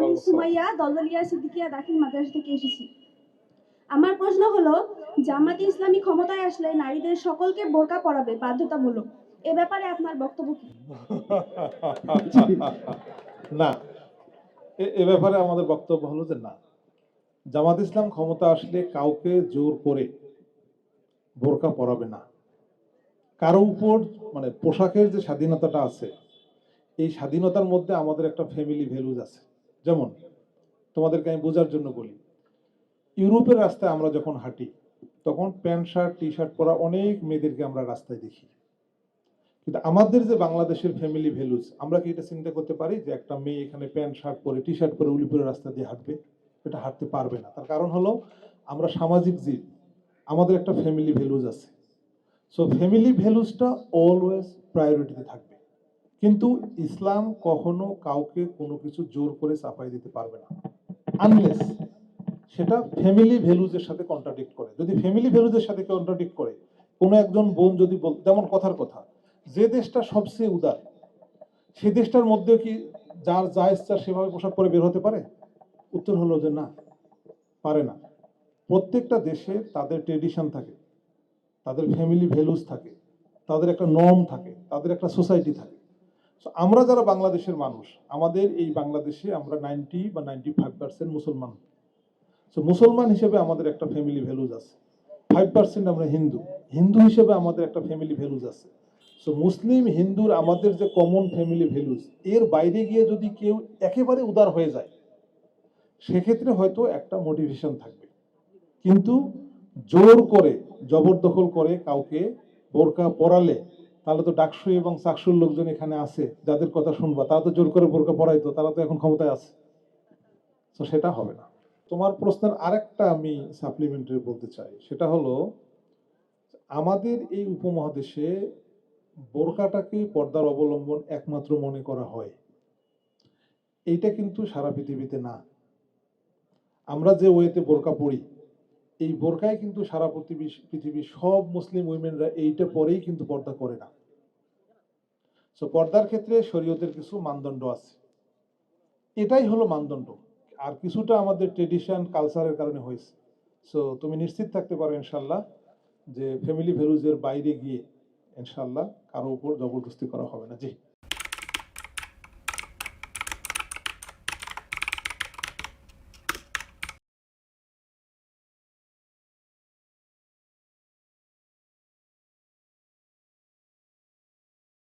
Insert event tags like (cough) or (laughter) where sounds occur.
আমি সুমাইয়া দলদলিয়া সিদ্দিকিয়া দাখিল মাদ্রাসা থেকে এসেছি। আমার প্রশ্ন হলো জামাতে ইসলামী ক্ষমতায় আসলে নারীদের সকলকে বোরকা পরাবে বাধ্যতামূলক। এ ব্যাপারে আপনার বক্তব্য কি? (laughs) না। এ- এ ব্যাপারে আমাদের বক্তব্য হলো যে না। জামাত ইসলাম ক্ষমতা আসলে কাউকে জোর করে বোরকা পরাবে না। কারও উপর মানে পোশাকের যে স্বাধীনতাটা আছে এই স্বাধীনতার মধ্যে আমাদের একটা ফ্যামিলি ভ্যালুজ আছে। যেমন, তোমাদেরকে আমি বোঝার জন্য বলি, ইউরোপের রাস্তায় আমরা যখন হাঁটি, তখন প্যান্ট শার্ট টি শার্ট পরা অনেক মেয়েদেরকে আমরা রাস্তায় দেখি। কিন্তু আমাদের যে বাংলাদেশের ফ্যামিলি ভ্যালুজ আমরা কি এটা চিন্তা করতে পারি যে একটা মেয়ে এখানে প্যান্ট, শার্ট পরে টি শার্ট পরে উলিপুরের রাস্তা দিয়ে হাঁটবে? এটা হাঁটতে পারবে না। তার কারণ হলো, আমরা সামাজিক জীব আমাদের একটা ফ্যামিলি ভ্যালুজ আছে। সো ফ্যামিলি ভ্যালুজটা অলওয়েজ প্রায়োরিটিতে থাকবে। কিন্তু ইসলাম কখনো কাউকে কোনো কিছু জোর করে চাপাই দিতে পারবে না। আনলেস সেটা ফ্যামিলি ভ্যালুজের সাথে কন্ট্রাডিক্ট করে। যদি ফ্যামিলি ভ্যালুজের সাথে কন্ট্রাডিক্ট করে, কোনো একজন বোন যদি যেমন কথার কথা, যে দেশটা সবচেয়ে উদার, সে দেশটার মধ্যে কি যার যা ইচ্ছা সেভাবে পোশাক পরে বের হতে পারে? উত্তর হলো যে না, পারে না। প্রত্যেকটা দেশে তাদের ট্রেডিশন থাকে, তাদের ফ্যামিলি ভ্যালুস থাকে, তাদের একটা নর্ম থাকে, তাদের একটা সোসাইটি থাকে। আমরা যারা বাংলাদেশের মানুষ, আমাদের এই বাংলাদেশে আমরা নাইনটি বা নাইনটি ফাইভ পার্সেন্ট মুসলমান। সো মুসলমান হিসেবে আমাদের একটা ফ্যামিলি ভ্যালুজ আছে। ফাইভ পার্সেন্ট আমরা হিন্দু। হিন্দু হিসেবে আমাদের একটা ফ্যামিলি ভ্যালুজ আছে। সো মুসলিম, হিন্দুর আমাদের যে কমন ফ্যামিলি ভ্যালুজ এর বাইরে গিয়ে যদি কেউ একেবারে উদার হয়ে যায়, সেক্ষেত্রে হয়তো একটা মোটিভেশন থাকবে। কিন্তু জোর করে, জবরদখল করে কাউকে বোরকা পরালে তাহলে তো ডাকসু এবং চাকসুর লোকজন এখানে আছে, যাদের কথা শুনবা। তারা তো জোর করে বোরকা পরাইতো, তারা তো এখন ক্ষমতায় আছে। তো সেটা হবে না। তোমার প্রশ্নের আরেকটা আমি সাপ্লিমেন্টারি বলতে চাই। সেটা হলো, আমাদের এই উপমহাদেশে বোরকাটাকে পর্দার অবলম্বন একমাত্র মনে করা হয়। এইটা কিন্তু সারা পৃথিবীতে না। আমরা যে ওয়েতে বোরকা পড়ি এই বোরকায় কিন্তু সারা পৃথিবী পৃথিবীর সব মুসলিম উইমেনরা এইটা পরেই কিন্তু পর্দা করে না। সো পর্দার ক্ষেত্রে শরীয়তের কিছু মানদণ্ড আছে। এটাই হলো মানদণ্ড। আর কিছুটা আমাদের ট্রেডিশন কালচারের কারণে হয়েছে। সো তুমি নিশ্চিত থাকতে পারো ইনশাল্লাহ যে ফ্যামিলি ভ্যালুজের বাইরে গিয়ে ইনশাল্লাহ কারও উপর জবরদস্তি করা হবে না। জি।